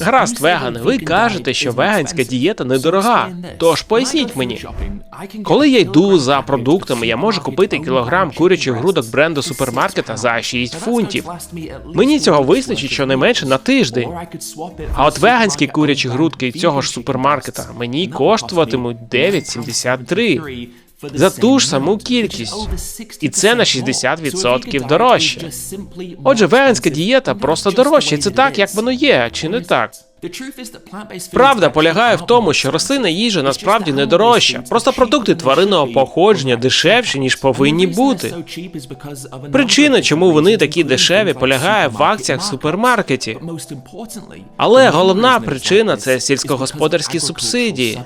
Гаразд, вегани, ви кажете, що веганська дієта недорога. Тож поясніть мені, коли я йду за продуктами, я можу купити кілограм курячих грудок бренду супермаркета за 6 фунтів. Мені цього вистачить щонайменше на тиждень. А от веганські курячі грудки цього ж супермаркета мені коштуватимуть 9,73 за ту ж саму кількість. І це на 60% дорожче. Отже, веганська дієта просто дорожча, і це так, як воно є, чи не так? Правда полягає в тому, що рослинна їжа насправді не дорожча. Просто продукти тваринного походження дешевші, ніж повинні бути. Причина, чому вони такі дешеві, полягає в акціях в супермаркеті. Але головна причина це сільськогосподарські субсидії.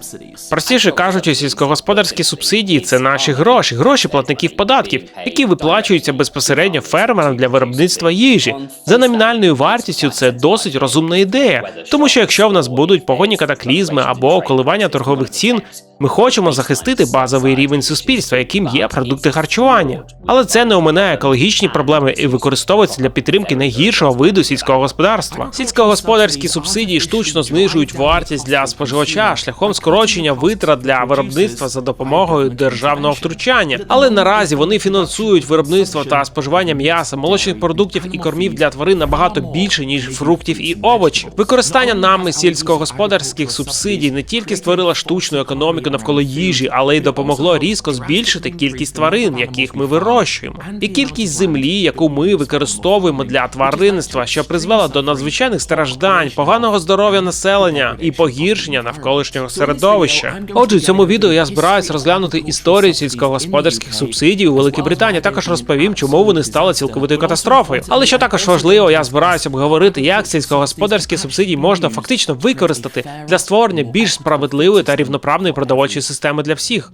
Простіше кажучи, сільськогосподарські субсидії це наші гроші, гроші платників податків, які виплачуються безпосередньо фермерам для виробництва їжі. За номінальною вартістю це досить розумна ідея. Тому що якщо в нас будуть погодні катаклізми або коливання торгових цін, ми хочемо захистити базовий рівень суспільства, яким є продукти харчування. Але це не оминає екологічні проблеми і використовується для підтримки найгіршого виду сільського господарства. Сільськогосподарські субсидії штучно знижують вартість для споживача шляхом скорочення витрат для виробництва за допомогою державного втручання. Але наразі вони фінансують виробництво та споживання м'яса, молочних продуктів і кормів для тварин набагато більше ніж фруктів і овочів. Використання нами сільськогосподарських субсидій не тільки створило штучну економіку навколо їжі, але й допомогло різко збільшити кількість тварин, яких ми вирощуємо, і кількість землі, яку ми використовуємо для тваринництва, що призвела до надзвичайних страждань, поганого здоров'я населення і погіршення навколишнього середовища. Отже, в цьому відео я збираюсь розглянути історію сільськогосподарських субсидій у Великій Британії. Також розповім, чому вони стали цілковитою катастрофою. Але що також важливо, я збираюся обговорити, як сільськогосподарські субсидії можна фактично використати для створення більш справедливої та рівноправної продовольчої системи для всіх.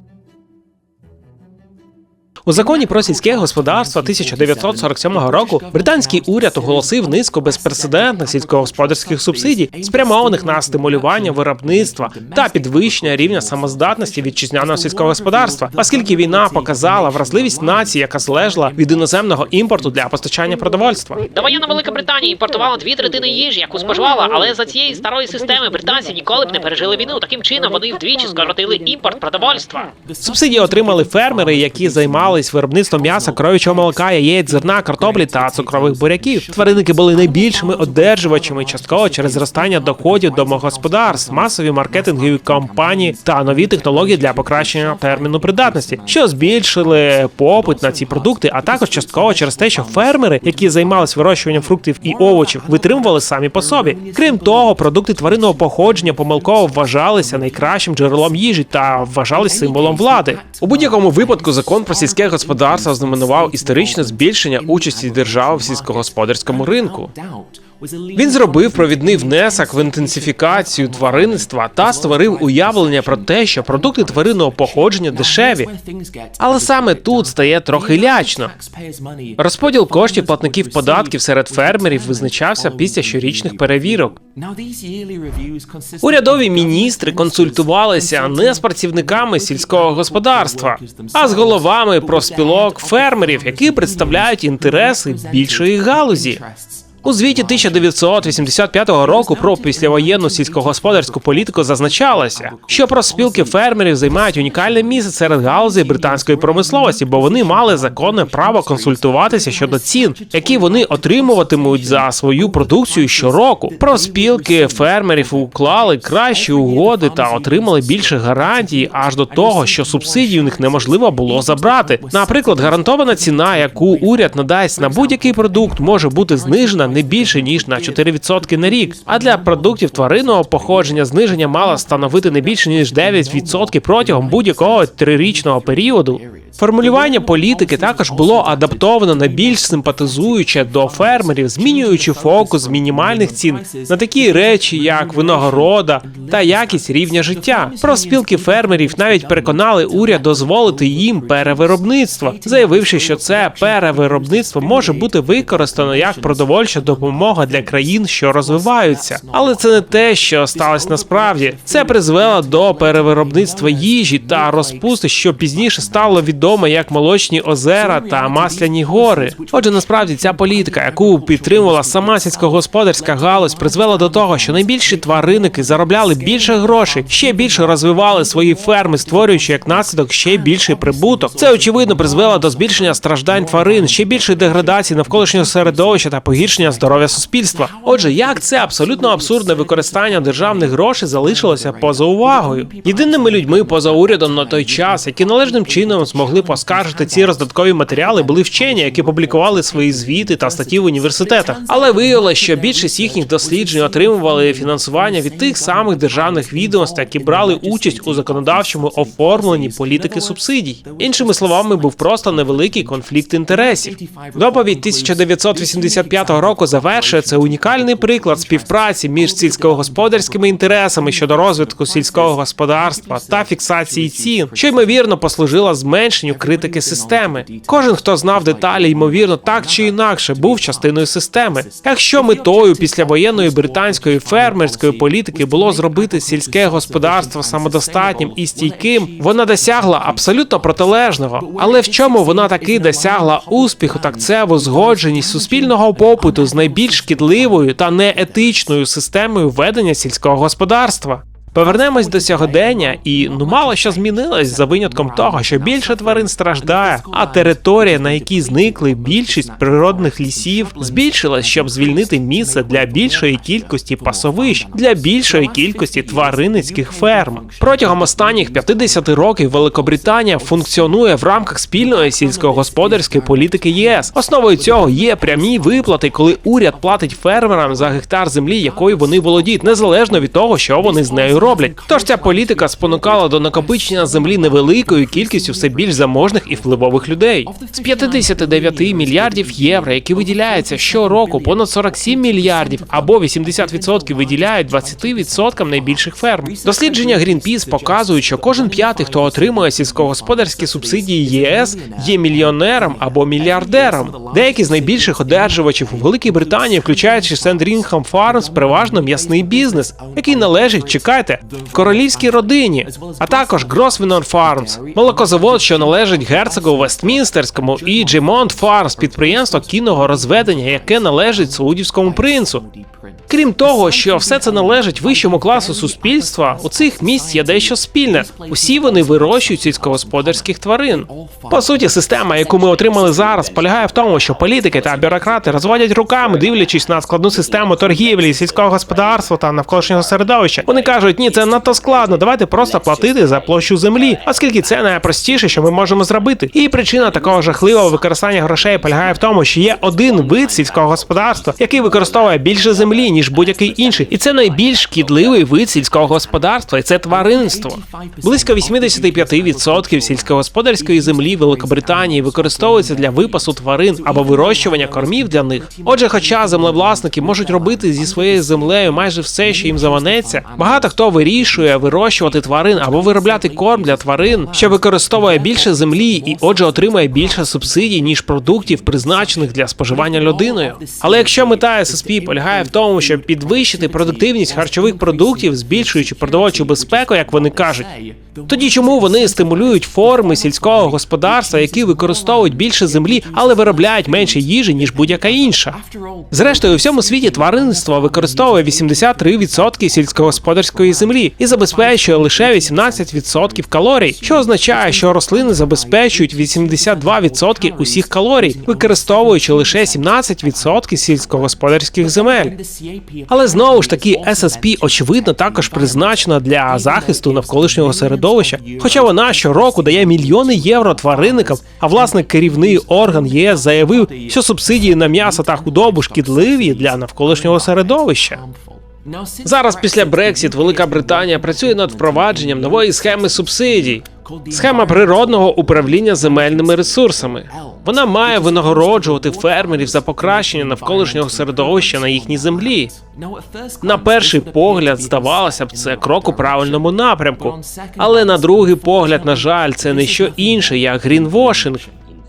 У законі про сільське господарство 1947 року британський уряд оголосив низку безпрецедентних сільськогосподарських субсидій, спрямованих на стимулювання виробництва та підвищення рівня самоздатності вітчизняного сільського господарства, оскільки війна показала вразливість нації, яка залежала від іноземного імпорту для постачання продовольства. Довоєнна Велика Британія імпортувала дві третини їжі, яку споживала, але за цієї старої системи британці ніколи б не пережили війну. Таким чином вони вдвічі скоротили імпорт продовольства. Субсидії отримали фермери, які займались виробництвом м'яса, коров'ячого молока, яєць, зерна, картоплі та цукрових буряків. Тваринники були найбільшими одержувачами частково через зростання доходів домогосподарств, масові маркетингові кампанії та нові технології для покращення терміну придатності, що збільшили попит на ці продукти, а також частково через те, що фермери, які займалися вирощуванням фруктів і овочів, витримували самі по собі. Крім того, продукти тваринного походження помилково вважалися найкращим джерелом їжі та вважались символом влади. У будь-якому випадку закон про сільське господарство знаменував історичне збільшення участі держави в сільськогосподарському ринку. Він зробив провідний внесок в інтенсифікацію тваринництва та створив уявлення про те, що продукти тваринного походження дешеві. Але саме тут стає трохи лячно. Розподіл коштів платників податків серед фермерів визначався після щорічних перевірок. Урядові міністри консультувалися не з працівниками сільського господарства, а з головами профспілок фермерів, які представляють інтереси більшої галузі. У звіті 1985 року про післявоєнну сільськогосподарську політику зазначалося, що профспілки фермерів займають унікальне місце серед галузей британської промисловості, бо вони мали законне право консультуватися щодо цін, які вони отримуватимуть за свою продукцію щороку. Профспілки фермерів уклали кращі угоди та отримали більше гарантій, аж до того, що субсидії у них неможливо було забрати. Наприклад, гарантована ціна, яку уряд надасть на будь-який продукт, може бути знижена не більше ніж на 4% на рік. А для продуктів тваринного походження зниження мало становити не більше ніж 9% протягом будь-якого трирічного періоду. Формулювання політики також було адаптовано на більш симпатизуюче до фермерів, змінюючи фокус мінімальних цін на такі речі, як винагорода та якість рівня життя. Профспілки фермерів навіть переконали уряд дозволити їм перевиробництво, заявивши, що це перевиробництво може бути використано як продовольча допомога для країн, що розвиваються. Але це не те, що сталося насправді. Це призвело до перевиробництва їжі та розпусти, що пізніше стало від відоме як молочні озера та масляні гори. Отже, насправді ця політика, яку підтримувала сама сільськогосподарська галузь, призвела до того, що найбільші тваринники заробляли більше грошей, ще більше розвивали свої ферми, створюючи як наслідок ще більший прибуток. Це очевидно призвело до збільшення страждань тварин, ще більшої деградації навколишнього середовища та погіршення здоров'я суспільства. Отже, як це абсолютно абсурдне використання державних грошей залишилося поза увагою? Єдиними людьми поза урядом на той час, які належним чином змогли поскаржити ці роздаткові матеріали, були вчені, які публікували свої звіти та статті в університетах. Але виявилося, що більшість їхніх досліджень отримували фінансування від тих самих державних відомств, які брали участь у законодавчому оформленні політики субсидій. Іншими словами, був просто невеликий конфлікт інтересів. Доповідь 1985 року завершує це унікальний приклад співпраці між сільськогосподарськими інтересами щодо розвитку сільського господарства та фіксації цін, що ймовірно послужила зменшенню критики системи. Кожен, хто знав деталі, ймовірно, так чи інакше був частиною системи. Якщо метою післявоєнної британської фермерської політики було зробити сільське господарство самодостатнім і стійким, вона досягла абсолютно протилежного. Але в чому вона таки досягла успіху, так це в узгодженість суспільного попиту з найбільш шкідливою та неетичною системою ведення сільського господарства. Повернемось до сьогодення, і ну мало що змінилось за винятком того, що більше тварин страждає, а територія, на якій зникли більшість природних лісів, збільшилась, щоб звільнити місце для більшої кількості пасовищ, для більшої кількості тваринницьких ферм. Протягом останніх 50 років Великобританія функціонує в рамках спільної сільськогосподарської політики ЄС. Основою цього є прямі виплати, коли уряд платить фермерам за гектар землі, якою вони володіють, незалежно від того, що вони з нею роблять. Тож ця політика спонукала до накопичення землі невеликою кількістю все більш заможних і впливових людей. З 59 мільярдів євро, які виділяються щороку, понад 47 мільярдів або 80% виділяють 20% найбільших ферм. Дослідження Greenpeace показують, що кожен п'ятий, хто отримує сільськогосподарські субсидії ЄС, є мільйонером або мільярдером. Деякі з найбільших одержувачів у Великій Британії, включаючи Сендрінгхам Фармс, переважно м'ясний бізнес, який належить, чекайте, королівській родині, а також Гросвінор Фармс, молокозавод, що належить герцогу Вестмінстерському, і Джемонт Фармс, підприємство кінного розведення, яке належить саудівському принцу. Крім того, що все це належить вищому класу суспільства, у цих місць є дещо спільне. Усі вони вирощують сільськогосподарських тварин. По суті, система, яку ми отримали зараз, полягає в тому, що політики та бюрократи розводять руками, дивлячись на складну систему торгівлі, сільського господарства та навколишнього середовища. Вони кажуть, ні, це надто складно. Давайте просто платити за площу землі, оскільки це найпростіше, що ми можемо зробити. І причина такого жахливого використання грошей полягає в тому, що є один вид сільського господарства, який використовує більше землі ніж будь-який інший, і це найбільш шкідливий вид сільського господарства, і це тваринство. Близько 85% сільськогосподарської землі Великобританії використовується для випасу тварин або вирощування кормів для них. Отже, хоча землевласники можуть робити зі своєю землею майже все, що їм заманеться, багато хто вирішує вирощувати тварин або виробляти корм для тварин, що використовує більше землі і, отже, отримує більше субсидій ніж продуктів, призначених для споживання людиною. Але якщо мета ССП полягає в тому, щоб підвищити продуктивність харчових продуктів, збільшуючи продовольчу безпеку, як вони кажуть, тоді чому вони стимулюють форми сільського господарства, які використовують більше землі, але виробляють менше їжі ніж будь-яка інша? Зрештою, у всьому світі тваринництво використовує 83% сільськогосподарської землі і забезпечує лише 18% калорій, що означає, що рослини забезпечують 82% усіх калорій, використовуючи лише 17% сільськогосподарських земель. Але знову ж таки, SSP, очевидно також призначена для захисту навколишнього середовища, хоча вона щороку дає мільйони євро тваринникам, а власне керівний орган ЄС заявив, що субсидії на м'ясо та худобу шкідливі для навколишнього середовища. Зараз після Брексіт Велика Британія працює над впровадженням нової схеми субсидій. Схема природного управління земельними ресурсами. Вона має винагороджувати фермерів за покращення навколишнього середовища на їхній землі. На перший погляд, здавалося б, це крок у правильному напрямку. Але на другий погляд, на жаль, це не що інше, як грінвошинг.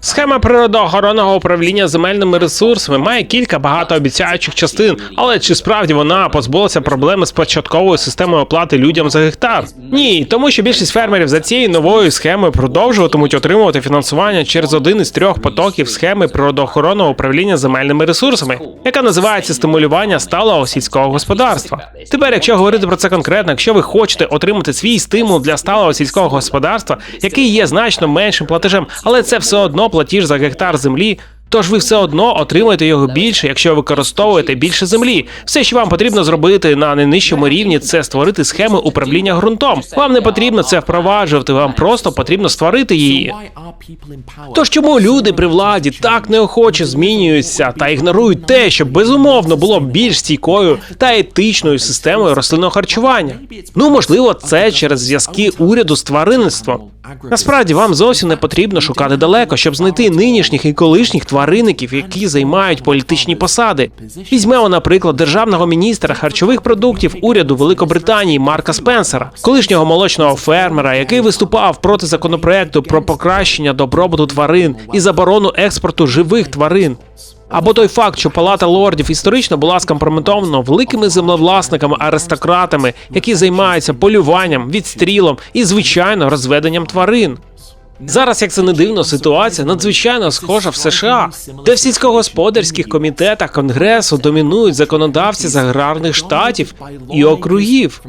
Схема природоохоронного управління земельними ресурсами має кілька багатообіцяючих частин, але чи справді вона позбулася проблеми з початковою системою оплати людям за гектар? Ні, тому що більшість фермерів за цією новою схемою продовжуватимуть отримувати фінансування через один із трьох потоків схеми природоохоронного управління земельними ресурсами, яка називається стимулювання сталого сільського господарства. Тепер, якщо говорити про це конкретно, якщо ви хочете отримати свій стимул для сталого сільського господарства, який є значно меншим платежем, але це все одно платіж за гектар землі. Тож ви все одно отримаєте його більше, якщо використовуєте більше землі. Все, що вам потрібно зробити на найнижчому рівні, це створити схеми управління ґрунтом. Вам не потрібно це впроваджувати, вам просто потрібно створити її. Тож чому люди при владі так неохоче змінюються та ігнорують те, що безумовно було більш стійкою та етичною системою рослинного харчування? Ну можливо, це через зв'язки уряду з тваринництвом. Насправді вам зовсім не потрібно шукати далеко, щоб знайти нинішніх і колишніх тваринників, які займають політичні посади. Візьмемо, наприклад, державного міністра харчових продуктів уряду Великобританії Марка Спенсера, колишнього молочного фермера, який виступав проти законопроекту про покращення добробуту тварин і заборону експорту живих тварин. Або той факт, що Палата лордів історично була скомпрометована великими землевласниками аристократами, які займаються полюванням, відстрілом і звичайно розведенням тварин. Зараз, як це не дивно, ситуація надзвичайно схожа в США, де в сільськогосподарських комітетах Конгресу домінують законодавці з аграрних штатів і округів,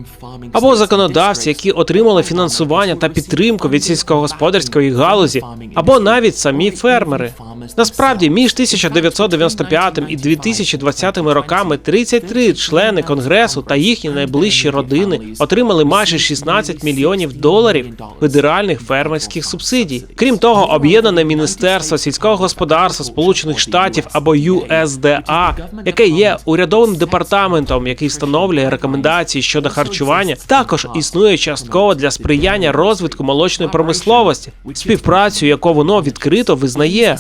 або законодавці, які отримали фінансування та підтримку від сільськогосподарської галузі, або навіть самі фермери. Насправді, між 1995 і 2020 роками 33 члени конгресу та їхні найближчі родини отримали майже 16 мільйонів доларів федеральних фермерських субсидій. Крім того, об'єднане міністерство сільського господарства Сполучених Штатів або USDA, яке є урядовим департаментом, який встановлює рекомендації щодо харчування, також існує частково для сприяння розвитку молочної промисловості, співпрацю, яку воно відкрито визнає.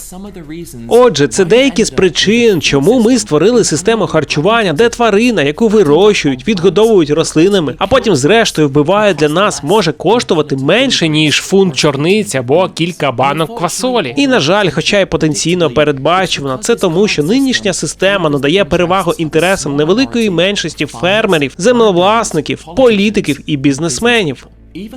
Отже, це деякі з причин, чому ми створили систему харчування, де тварина, яку вирощують, відгодовують рослинами, а потім, зрештою, вбивають для нас, може коштувати менше ніж фунт чорниці або кілька банок квасолі. І на жаль, хоча й потенційно передбачувано, це тому, що нинішня система надає перевагу інтересам невеликої меншості фермерів, землевласників, політиків і бізнесменів.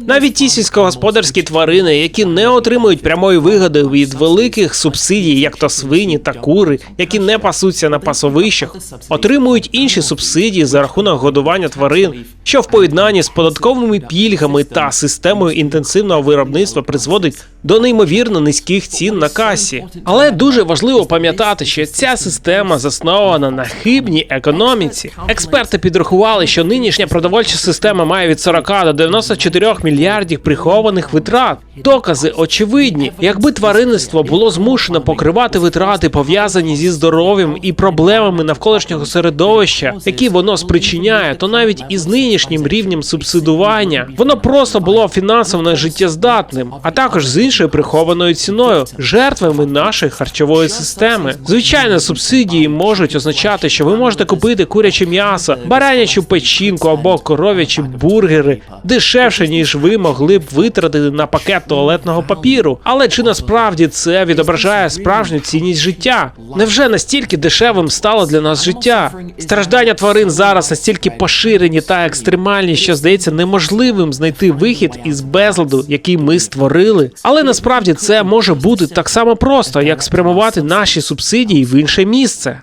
Навіть ті сільськогосподарські тварини, які не отримують прямої вигоди від великих субсидій, як то свині та кури, які не пасуться на пасовищах, отримують інші субсидії за рахунок годування тварин, що в поєднанні з податковими пільгами та системою інтенсивного виробництва призводить до неймовірно низьких цін на касі. Але дуже важливо пам'ятати, що ця система заснована на хибній економіці. Експерти підрахували, що нинішня продовольча система має від 40 до 94 мільярдів прихованих витрат. Докази очевидні. Якби тваринництво було змушено покривати витрати, пов'язані зі здоров'ям і проблемами навколишнього середовища, які воно спричиняє, то навіть із нинішнім рівнем субсидування воно просто було фінансово нежиттєздатним, а також з іншою прихованою ціною, жертвами нашої харчової системи. Звичайно, субсидії можуть означати, що ви можете купити куряче м'ясо, баранячу печінку або коров'ячі бургери дешевше ніж ви могли б витратити на пакет туалетного папіру. Але чи насправді це відображає справжню цінність життя? Невже настільки дешевим стало для нас життя? Страждання тварин зараз настільки поширені та екстремальні, що здається неможливим знайти вихід із безладу, який ми створили. Але насправді це може бути так само просто, як спрямувати наші субсидії в інше місце.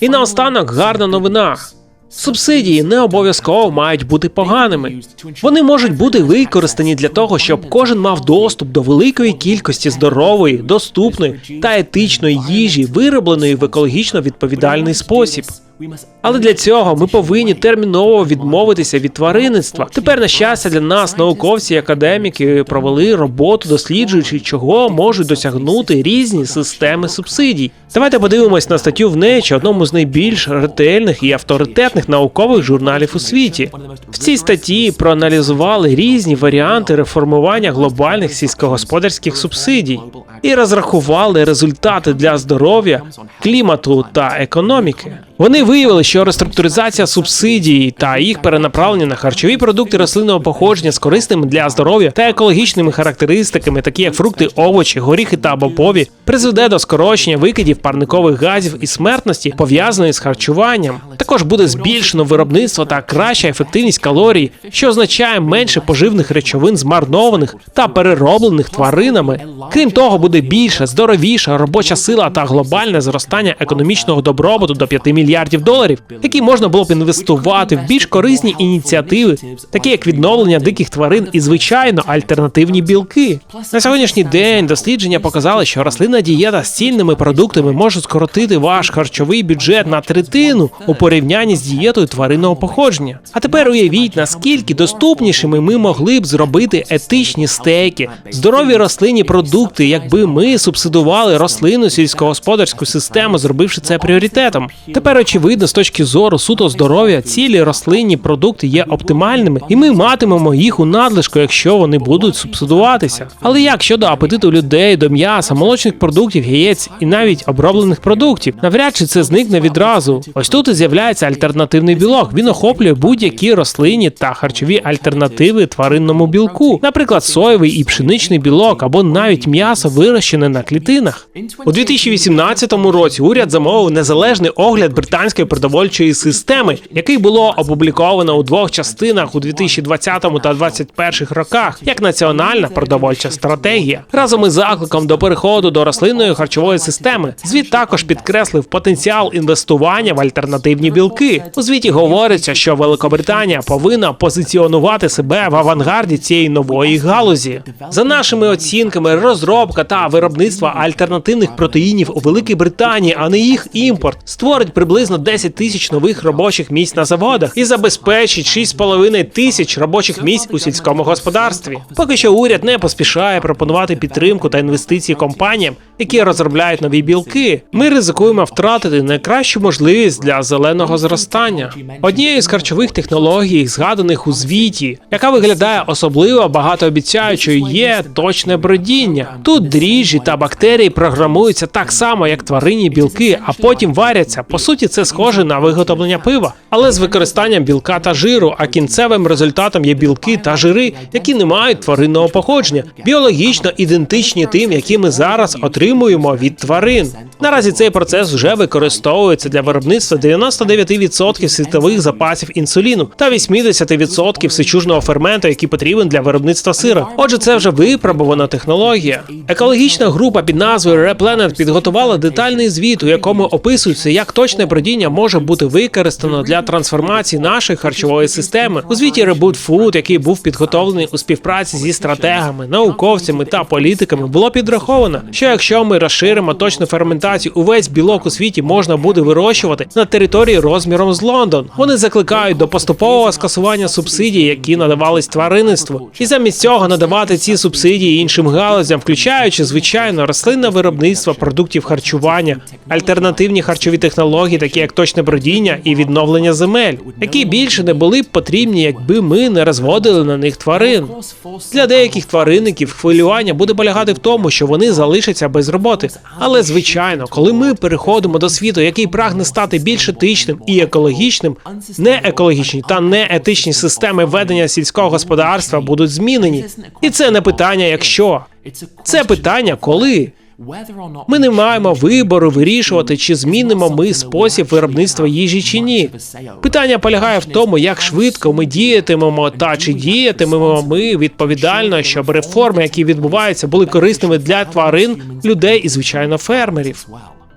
І наостанок гарна новина. Субсидії не обов'язково мають бути поганими. Вони можуть бути використані для того, щоб кожен мав доступ до великої кількості здорової, доступної та етичної їжі, виробленої в екологічно відповідальний спосіб. Але для цього ми повинні терміново відмовитися від тваринництва. Тепер, на щастя, для нас, науковці і академіки, провели роботу, досліджуючи, чого можуть досягнути різні системи субсидій. Давайте подивимось на статтю в Nature, одному з найбільш ретельних і авторитетних наукових журналів у світі. В цій статті проаналізували різні варіанти реформування глобальних сільськогосподарських субсидій. І і розрахували результати для здоров'я, клімату та економіки. Вони виявили, що реструктуризація субсидій та їх перенаправлення на харчові продукти рослинного походження з корисними для здоров'я та екологічними характеристиками, такі як фрукти, овочі, горіхи та бобові, призведе до скорочення викидів парникових газів і смертності, пов'язаної з харчуванням. Також буде збільшено виробництво та краща ефективність калорій, що означає менше поживних речовин, змарнованих та перероблених тваринами. Крім того, буде більша, здоровіша робоча сила та глобальне зростання економічного добробуту до 5 мільярдів доларів, які можна було б інвестувати в більш корисні ініціативи, такі як відновлення диких тварин і звичайно альтернативні білки. На сьогоднішній день дослідження показали, що рослинна дієта з цільними продуктами може скоротити ваш харчовий бюджет на третину у порівнянні з дієтою тваринного походження. А тепер уявіть, наскільки доступнішими ми могли б зробити етичні стейки, здорові рослинні продукти, якби ми субсидували рослинну сільськогосподарську систему, зробивши це пріоритетом. Тепер очевидно, з точки зору суто здоров'я, цілі рослинні продукти є оптимальними, і ми матимемо їх у надлишку, якщо вони будуть субсидуватися. Але як щодо апетиту людей до м'яса, молочних продуктів, яєць і навіть оброблених продуктів, навряд чи це зникне відразу. Ось тут і з'являється альтернативний білок. Він охоплює будь-які рослинні та харчові альтернативи тваринному білку, наприклад, соєвий і пшеничний білок або навіть м'ясо вирощене на клітинах. У 2018 році уряд замовив незалежний огляд британської продовольчої системи, який було опубліковано у двох частинах у 2020 та 2021 роках як національна продовольча стратегія. Разом із закликом до переходу до рослинної харчової системи. Звіт також підкреслив потенціал інвестування в альтернативні білки. У звіті говориться, що Великобританія повинна позиціонувати себе в авангарді цієї нової галузі. За нашими оцінками, розробка та виробництво альтернативних протеїнів у Великій Британії, а не їх імпорт, створить приблизно 10 тисяч нових робочих місць на заводах і забезпечить 6,5 тисяч робочих місць у сільському господарстві. Поки що уряд не поспішає пропонувати підтримку та інвестиції компаніям, які розробляють нові білки. Ми ризикуємо втратити найкращу можливість для зеленого зростання. Однією з харчових технологій, згаданих у звіті, яка виглядає особливо багатообіцяючою, є точне бродіння. Тут дріжджі та бактерії програмуються так само, як тваринні білки, а потім варяться. По суті, це схоже на виготовлення пива, але з використанням білка та жиру. А кінцевим результатом є білки та жири, які не мають тваринного походження, біологічно ідентичні тим, які ми зараз отримуємо від тварин. Наразі цей процес вже використовується для виробництва 99% світових запасів інсуліну та 80% сечужного ферменту, який потрібен для виробництва сира. Отже, це вже випробувана технологія. Екологічна група під назвою RePlanet підготувала детальний звіт, у якому описується, як точне бродіння може бути використано для трансформації нашої харчової системи. У звіті Reboot Food, який був підготовлений у співпраці зі стратегами, науковцями та політиками, було підраховано, що якщо ми розширимо точну ферментацію, увесь білок у світі можна буде вирощувати на території розміром з Лондон. Вони закликають до поступового скасування субсидій, які надавались тваринництву, і замість цього надавати ці субсидії іншим галузям, включаючи звичайно рослинне виробництво продуктів харчування, альтернативні харчові технології, такі як точне бродіння і відновлення земель, які більше не були б потрібні, якби ми не розводили на них тварин. Для деяких тваринників хвилювання буде полягати в тому, що вони залишаться без роботи. Але звичайно, коли ми переходимо до світу, який прагне стати більш етичним і екологічним, неекологічні та неетичні системи ведення сільського господарства будуть змінені. І це не питання, якщо це питання, коли. Ми не маємо вибору вирішувати, чи змінимо ми спосіб виробництва їжі чи ні. Питання полягає в тому, як швидко ми діятимемо та чи діятимемо ми відповідально, щоб реформи, які відбуваються, були корисними для тварин, людей і звичайно фермерів.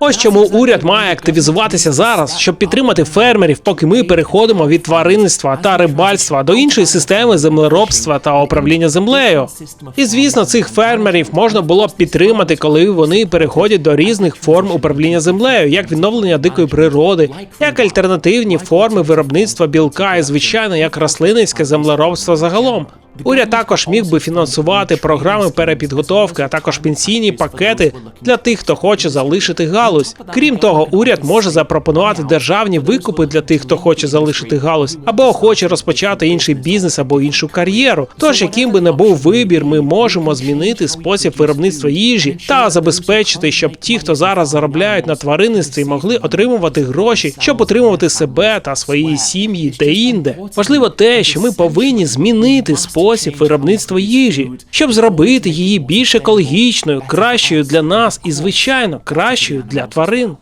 Ось чому уряд має активізуватися зараз, щоб підтримати фермерів, поки ми переходимо від тваринництва та рибальства до іншої системи землеробства та управління землею. І звісно, цих фермерів можна було б підтримати, коли вони переходять до різних форм управління землею, як відновлення дикої природи, як альтернативні форми виробництва білка і звичайно як рослинницьке землеробство загалом. Уряд також міг би фінансувати програми перепідготовки, а також пенсійні пакети для тих, хто хоче залишити галузь. Крім того, уряд може запропонувати державні викупи для тих, хто хоче залишити галузь, або хоче розпочати інший бізнес або іншу кар'єру. Тож, яким би не був вибір, ми можемо змінити спосіб виробництва їжі та забезпечити, щоб ті, хто зараз заробляють на тваринництві, могли отримувати гроші, щоб утримувати себе та свої сім'ї де-інде. Важливо те, що ми повинні змінити спосіб виробництва їжі, щоб зробити її більш екологічною, кращою для нас і, звичайно, кращою для тварин.